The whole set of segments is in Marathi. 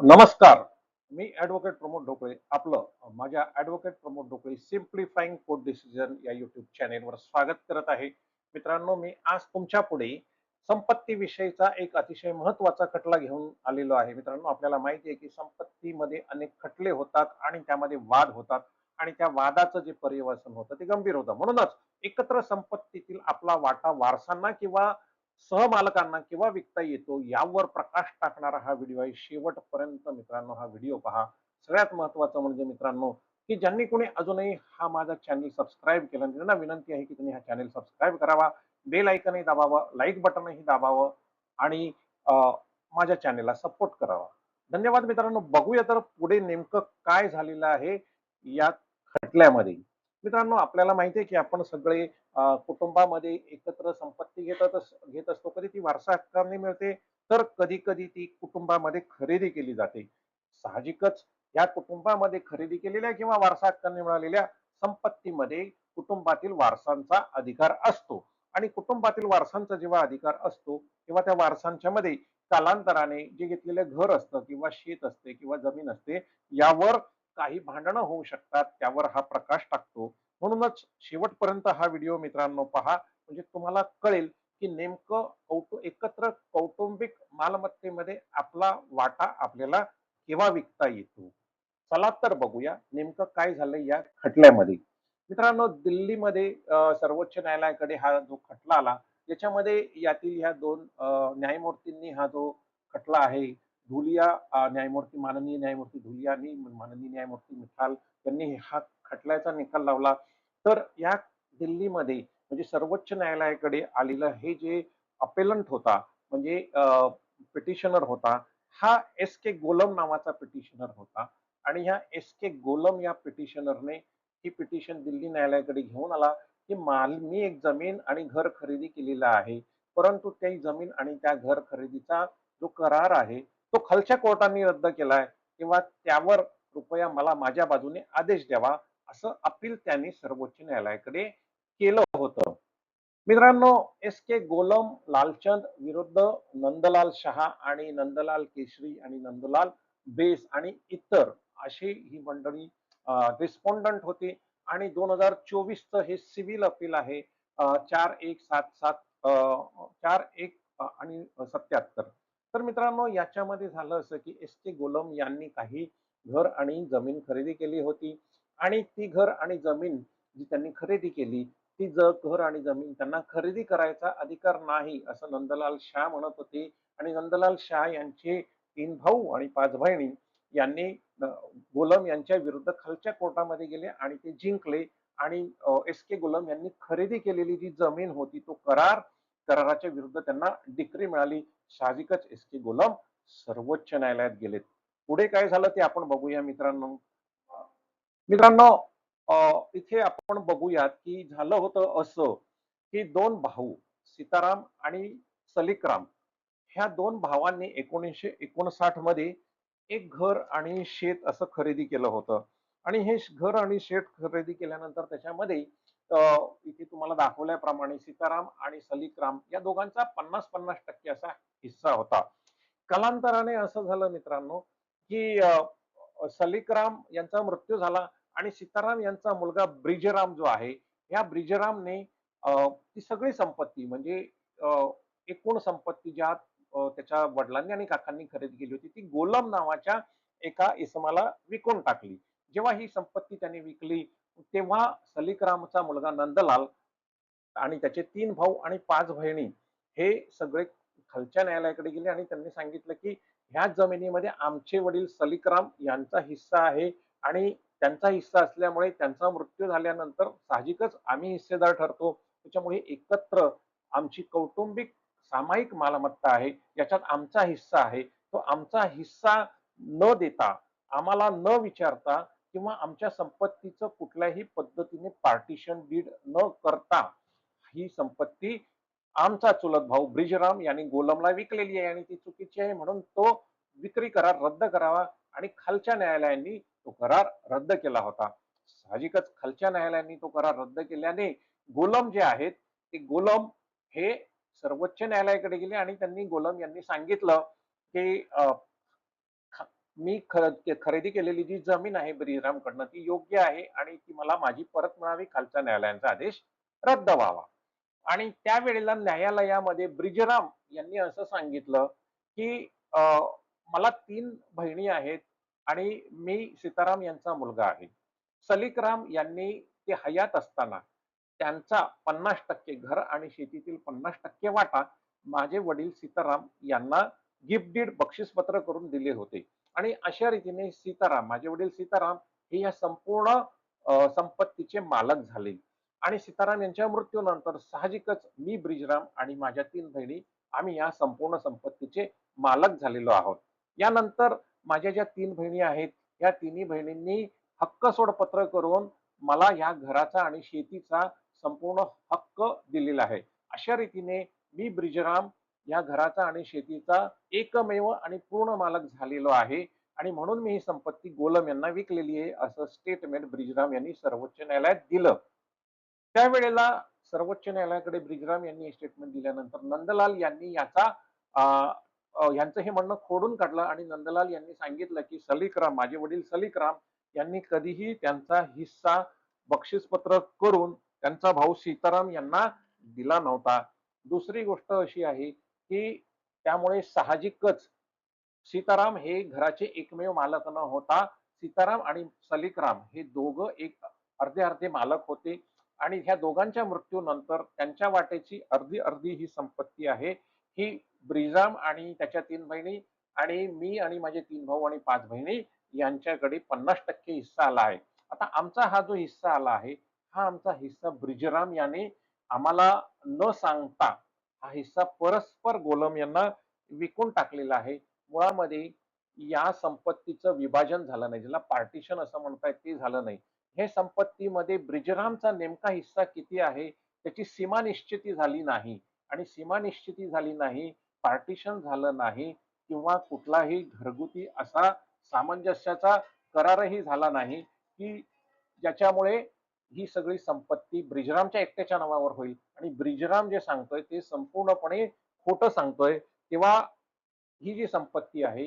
नमस्कार. मी ॲडव्होकेट प्रमोद ढोकळे. आपलं माझ्या advocate Pramod Dhokale simplifying court decision या युट्यूब चॅनेलवर स्वागत करत आहे. मित्रांनो मी आज तुमच्यापुढे संपत्ती विषयीचा एक अतिशय महत्त्वाचा खटला घेऊन आलेलो आहे. मित्रांनो आपल्याला माहिती आहे की संपत्तीमध्ये अनेक खटले होतात आणि त्यामध्ये वाद होतात आणि त्या वादाचं जे पर्यवसन होतं ते गंभीर होतं. म्हणूनच एकत्र संपत्तीतील आपला वाटा वारसांना किंवा सहमालकांना किंवा विकता येतो यावर प्रकाश टाकणारा हा व्हिडिओ आहे. शेवटपर्यंत मित्रांनो हा व्हिडिओ पहा. सगळ्यात महत्वाचं म्हणजे मित्रांनो की ज्यांनी कोणी अजूनही हा माझा चॅनल सबस्क्राईब केला त्यांना विनंती आहे की तुम्ही हा चॅनल सबस्क्राईब करावा. बेल ऐकनही दाबावं लाईक बटनही दाबावं आणि अं, माझ्या चॅनेलला सपोर्ट करावा. धन्यवाद मित्रांनो. बघूया तर पुढे नेमकं काय झालेलं आहे या खटल्यामध्ये. मित्रांनो आपल्याला माहिती आहे की आपण सगळे कुटुंबामध्ये एकत्र संपत्ती घेत घेत असतो कधी ती वारसा हक्काने मिळते. तर कधी कधी ती कुटुंबामध्ये खरेदी केली जाते. साहजिकच या कुटुंबामध्ये खरेदी केलेल्या किंवा वारसा हक्काने मिळालेल्या संपत्तीमध्ये कुटुंबातील वारसांचा अधिकार असतो. आणि कुटुंबातील वारसांचा जेव्हा अधिकार असतो तेव्हा त्या वारसांच्या मध्ये कालांतराने जे घेतलेलं घर असतं किंवा शेत असते किंवा जमीन असते यावर काही भांडणं होऊ शकतात त्यावर हा प्रकाश टाकतो. म्हणूनच शेवटपर्यंत हा व्हिडिओ मित्रांनो पहा. म्हणजे तुम्हाला कळेल की नेमकं कौटु एकत्र कौटुंबिक मालमत्तेमध्ये आपला वाटा आपल्याला केव्हा विकता येतो? चला तर बघूया नेमकं काय झालंय या खटल्यामध्ये. मित्रांनो दिल्लीमध्ये सर्वोच्च न्यायालयाकडे हा जो खटला आला याच्यामध्ये यातील ह्या दोन न्यायमूर्तींनी हा जो खटला आहे धुलिया न्यायमूर्ती माननीय न्यायमूर्ती धुलिया आणि माननीय न्यायमूर्ती मिठाल यांनी हा खटल्याचा निकाल लावला. तर या दिल्लीमध्ये म्हणजे सर्वोच्च न्यायालयाकडे आलेलं हे जे अपेलंट होता म्हणजे पिटिशनर होता हा एस के गोलम नावाचा पिटिशनर होता आणि ह्या एस के गोलम या पिटिशनरने ही पिटिशन दिल्ली न्यायालयाकडे घेऊन आला. की माल मी एक जमीन आणि घर खरेदी केलेला आहे परंतु त्या जमीन आणि त्या घर खरेदीचा जो करार आहे तो खालच्या कोर्टाने रद्द केलाय किंवा त्यावर कृपया मला माझ्या बाजूने आदेश द्यावा असं अपील त्यांनी सर्वोच्च न्यायालयाकडे केलं होतं. मित्रांनो एस के गोलम लालचंद विरुद्ध नंदलाल शहा आणि नंदलाल केशरी आणि नंदलाल बेस आणि इतर अशी ही मंडळी रिस्पॉन्डंट होती आणि दोन हजार चोवीसचं हे सिव्हिल अपील आहे चार एक सात सात चार एक आणि सत्याहत्तर. तर मित्रांनो याच्यामध्ये झालं असं की एस के गोलम यांनी काही घर आणि जमीन खरेदी केली होती. आणि ती घर आणि जमीन जी त्यांनी खरेदी केली ती जग घर आणि जमीन त्यांना खरेदी करायचा अधिकार नाही असं नंदलाल शाह म्हणत होते. आणि नंदलाल शाह यांचे तीन भाऊ आणि पाच बहिणी यांनी गोलम यांच्या विरुद्ध खालच्या कोर्टामध्ये गेले आणि ते जिंकले. आणि एस के गोलम यांनी खरेदी केलेली जी जमीन होती तो करार कराराच्या विरुद्ध त्यांना डिक्री मिळाली. साहजिकच एस के गोलम सर्वोच्च न्यायालयात गेलेत. पुढे काय झालं ते आपण बघूया मित्रांनो. मित्रांनो इथे आपण बघूयात की झालं होतं असं की दोन भाऊ सीताराम आणि सलिकराम ह्या दोन भावांनी एकोणीसशे एकोणसाठमध्ये एक घर आणि शेत असं खरेदी केलं होतं. आणि हे घर आणि शेत खरेदी केल्यानंतर त्याच्यामध्ये इथे तुम्हाला दाखवल्याप्रमाणे सीताराम आणि सलिकराम या दोघांचा पन्नास पन्नास टक्के असा हिस्सा होता. कालांतराने असं झालं मित्रांनो की अं, सलिकराम यांचा मृत्यू झाला आणि सीताराम यांचा मुलगा ब्रिजराम जो आहे या ब्रिजरामने अं, ती सगळी संपत्ती म्हणजे अं, एकूण संपत्ती ज्या त्याच्या वडिलांनी आणि काकांनी खरेदी केली होती ती गोलम नावाच्या एका इसमाला विकून टाकली. जेव्हा ही संपत्ती त्यांनी विकली तेव्हा सलिकरामचा मुलगा नंदलाल आणि त्याचे तीन भाऊ आणि पाच बहिणी हे सगळे खालच्या न्यायालयाकडे गेले आणि त्यांनी सांगितलं की ह्या जमिनीमध्ये आमचे वडील सलिकराम यांचा हिस्सा आहे आणि त्यांचा हिस्सा असल्यामुळे त्यांचा मृत्यू झाल्यानंतर साहजिकच आम्ही हिस्सेदार ठरतो. त्याच्यामुळे एकत्र आमची कौटुंबिक सामायिक मालमत्ता आहे याच्यात आमचा हिस्सा आहे. तो आमचा हिस्सा न देता आम्हाला न विचारता किंवा आमच्या संपत्तीचं कुठल्याही पद्धतीने पार्टिशन डीड न करता ही संपत्ती आमचा चुलत भाऊ ब्रिजराम यांनी गोलमला विकलेली आहे आणि ती चुकीची आहे म्हणून तो विक्री करार रद्द करावा आणि खालच्या न्यायालयांनी तो करार रद्द केला होता. साहजिकच खालच्या न्यायालयांनी तो करार रद्द केल्याने गोलम जे आहेत ते गोलम हे सर्वोच्च न्यायालयाकडे गेले आणि त्यांनी गोलम यांनी सांगितलं की मी खर खरेदी केलेली जी जमीन आहे ब्रिजरामकडनं ती योग्य आहे आणि ती मला माझी परत मिळावी खालच्या न्यायालयांचा आदेश रद्द व्हावा. आणि त्यावेळेला न्यायालयामध्ये ब्रिजराम यांनी असं सांगितलं की मला तीन बहिणी आहेत आणि मी सीताराम यांचा मुलगा आहे. सलीकराम यांनी ते हयात असताना त्यांचा पन्नास टक्के घर आणि शेतीतील पन्नास टक्के वाटा माझे वडील सीताराम यांना गिफ्ट डीड बक्षीसपत्र करून दिले होते. आणि अशा रीतीने सीताराम माझे वडील सीताराम हे या संपूर्ण संपत्तीचे मालक झाले. आणि सीताराम यांच्या मृत्यूनंतर साहजिकच मी ब्रिजराम आणि माझ्या तीन बहिणी आम्ही या संपूर्ण संपत्तीचे मालक झालेलो आहोत. यानंतर माझ्या ज्या तीन बहिणी आहेत या तिन्ही बहिणींनी हक्क सोडपत्र करून मला या घराचा आणि शेतीचा संपूर्ण हक्क दिलेला आहे. अशा रीतीने मी ब्रिजराम या घराचा आणि शेतीचा एकमेव आणि पूर्ण मालक झालेलो आहे. आणि म्हणून मी ही संपत्ती गोलम यांना विकलेली आहे असं स्टेटमेंट ब्रिजराम यांनी सर्वोच्च न्यायालयात दिलं. त्यावेळेला सर्वोच्च न्यायालयाकडे ब्रिजराम यांनी हे स्टेटमेंट दिल्यानंतर नंदलाल यांनी याचा अं, यांचं हे म्हणणं खोडून काढलं आणि नंदलाल यांनी सांगितलं की सलीकराम माझे वडील सलीकराम यांनी कधीही त्यांचा हिस्सा बक्षीसपत्र करून त्यांचा भाऊ सीताराम यांना दिला नव्हता. दुसरी गोष्ट अशी आहे की त्यामुळे साहजिकच सीताराम हे घराचे एकमेव मालक न होता सीताराम आणि सलीकराम हे दोघं एक अर्धे अर्धे मालक होते. आणि ह्या दोघांच्या मृत्यूनंतर त्यांच्या वाटेची अर्धी अर्धी ही संपत्ती आहे. ही ब्रिजाम आणि त्याच्या तीन बहिणी आणि मी आणि माझे तीन भाऊ आणि पाच बहिणी यांच्याकडे पन्नास टक्के हिस्सा आला आहे. आता आमचा हा जो हिस्सा आला आहे हा आमचा हिस्सा ब्रिजराम याने आम्हाला न सांगता हा हिस्सा परस्पर गोलम यांना विकून टाकलेला आहे. मुळामध्ये या संपत्तीचं विभाजन झालं नाही. ज्याला पार्टिशन असं म्हणताय ते झालं नाही. हे संपत्तीमध्ये ब्रिजरामचा नेमका हिस्सा किती आहे? त्याची सीमा निश्चिती झाली नाही. आणि सीमा निश्चिती झाली नाही पार्टिशन झालं नाही किंवा कुठलाही घरगुती असा सामंजस्याचा करारही झाला नाही की ज्याच्यामुळे ही सगळी संपत्ती ब्रिजरामच्या एकट्याच्या नावावर होईल. आणि ब्रिजराम जे सांगतोय ते संपूर्णपणे खोटं सांगतोय. तेव्हा ही जी संपत्ती आहे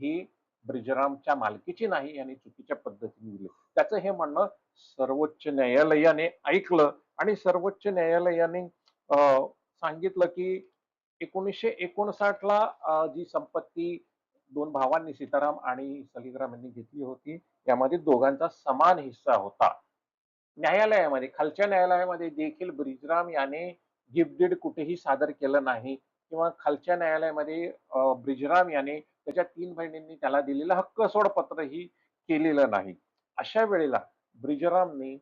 ही ब्रिजरामच्या मालकीची नाही यांनी चुकीच्या पद्धतीने दिली. त्याचं हे म्हणणं सर्वोच्च न्यायालयाने ऐकलं आणि सर्वोच्च न्यायालयाने अं, सांगितलं की एकोणीसशे एकोणसाठ ला जी संपत्ती दोन भावांनी सीताराम आणि सलीगराम यांनी घेतली होती यामध्ये दोघांचा समान हिस्सा होता. न्यायालयामध्ये खालच्या न्यायालयामध्ये देखील ब्रिजराम याने गिफ्टेड कुठेही सादर केलं नाही किंवा खालच्या न्यायालयामध्ये ब्रिजराम याने त्याच्या तीन बहिणींनी त्याला दिलेलं हक्क सोडपत्रही केलेलं नाही. अशा वेळेला ब्रिजरामने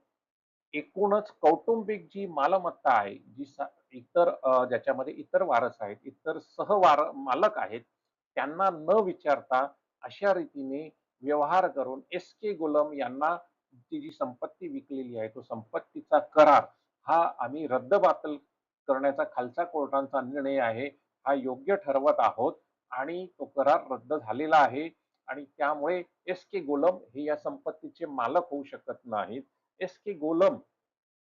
एकूणच कौटुंबिक जी मालमत्ता आहे जी इतर ज्याच्यामध्ये इतर वारस आहेत इतर सहवार मालक आहेत त्यांना न विचारता अशा रीतीने व्यवहार करून एस के गोलम यांना ती जी संपत्ती विकलेली आहे तो संपत्तीचा करार हा आम्ही रद्दबातल करण्याचा खालचा कोर्टांचा निर्णय आहे हा योग्य ठरवत आहोत आणि तो करार रद्द झालेला आहे आणि त्यामुळे एस के गोलम हे या संपत्तीचे मालक होऊ शकत नाहीत. एस के गोलम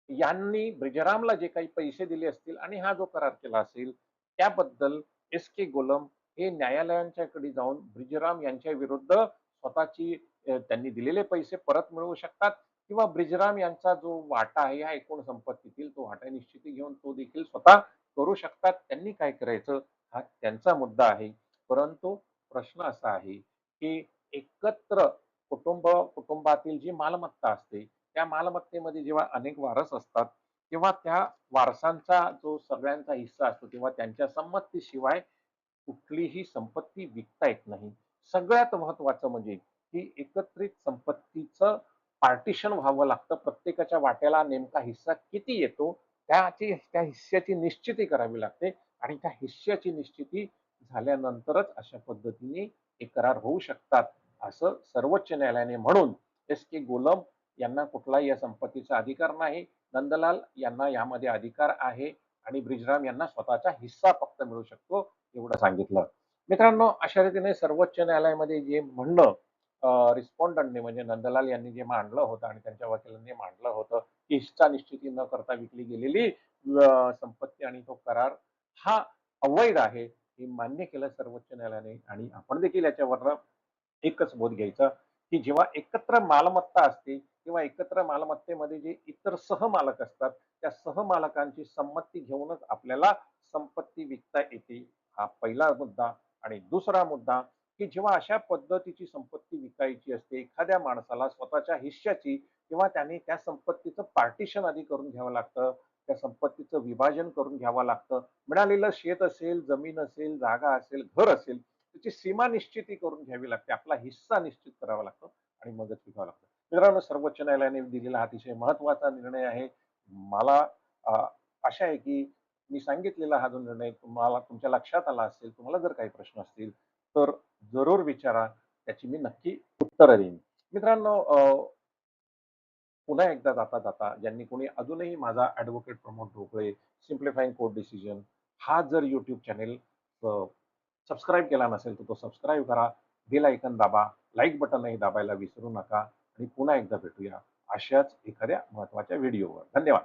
यांनी ब्रिजरामला जे काही पैसे दिले असतील आणि हा जो करार केला असेल त्याबद्दल एस के गोलम हे न्यायालयांच्याकडे जाऊन ब्रिजराम यांच्या विरुद्ध स्वतःची त्यांनी दिलेले पैसे परत मिळवू शकतात किंवा ब्रिजराम यांचा जो वाटा आहे या एकूण संपत्तीतील तो वाटा निश्चिती घेऊन तो देखील स्वतः करू शकतात. त्यांनी काय करायचं? हा त्यांचा मुद्दा आहे. परंतु प्रश्न असा आहे की एकत्र कुटुंब कुटुंबातील जी मालमत्ता असते त्या मालमत्तेमध्ये जेव्हा अनेक वारस असतात तेव्हा त्या वारसांचा जो सगळ्यांचा हिस्सा असतो तेव्हा त्यांच्या संमतीशिवाय कुठलीही संपत्ती विकता येत नाही. सगळ्यात महत्वाचं म्हणजे ही एकत्रित संपत्तीचं पार्टिशन व्हावं लागतं. प्रत्येकाच्या वाट्याला नेमका हिस्सा किती येतो त्याची त्या हिस्स्याची निश्चिती करावी लागते. आणि त्या हिस्स्याची निश्चिती झाल्यानंतरच अशा पद्धतीने हे करार होऊ शकतात असं सर्वोच्च न्यायालयाने म्हणून एस के गोलम यांना कुठलाही या संपत्तीचा अधिकार नाही. नंदलाल यांना यामध्ये अधिकार आहे आणि ब्रिजराम यांना स्वतःचा हिस्सा फक्त मिळू शकतो एवढं सांगितलं. मित्रांनो अशा रीतीने सर्वोच्च न्यायालयामध्ये जे म्हणणं रिस्पॉन्डंटने म्हणजे नंदलाल यांनी जे मांडलं होतं आणि त्यांच्या वकिलांनी मांडलं होतं की हिस्सा निश्चिती न करता विकली गेलेली संपत्ती आणि तो करार हा अवैध आहे हे मान्य केलं सर्वोच्च न्यायालयाने आणि आपण देखील याच्यावर एकच बोध घ्यायचा की जेव्हा एकत्र मालमत्ता असते किंवा एकत्र मालमत्तेमध्ये जे इतर सहमालक असतात त्या सहमालकांची संमती घेऊनच आपल्याला संपत्ती विकता येते हा पहिला मुद्दा. आणि दुसरा मुद्दा की जेव्हा अशा पद्धतीची संपत्ती विकायची असते एखाद्या माणसाला स्वतःच्या हिश्श्याची किंवा त्याने त्या संपत्तीचं पार्टिशन आधी करून घ्यावं लागतं त्या संपत्तीचं विभाजन करून घ्यावं लागतं. मिळालेलं शेत असेल जमीन असेल जागा असेल घर असेल त्याची सीमा निश्चिती करून घ्यावी लागते. आपला हिस्सा निश्चित करावा लागतो आणि मगच विकावं लागतं. मित्रांनो सर्वोच्च न्यायालयाने दिलेला अतिशय महत्त्वाचा निर्णय आहे. मला आशा आहे की मी सांगितलेला हा जो निर्णय तुम्हाला तुमच्या लक्षात आला असेल तुम्हाला जर काही प्रश्न असतील तर जरूर विचारा त्याची मी नक्की उत्तरं देईन. मित्रांनो पुन्हा एकदा जाता जाता ज्यांनी कोणी अजूनही माझा advocate Pramod Dhokale simplifying court decision हा जर यूट्यूब चॅनेल सबस्क्राईब केला नसेल तर तो सबस्क्राईब करा बेल ऐकन दाबा लाईक बटनही दाबायला विसरू नका आणि पुन्हा एकदा भेटूया अशाच एखाद्या महत्त्वाच्या व्हिडिओवर धन्यवाद.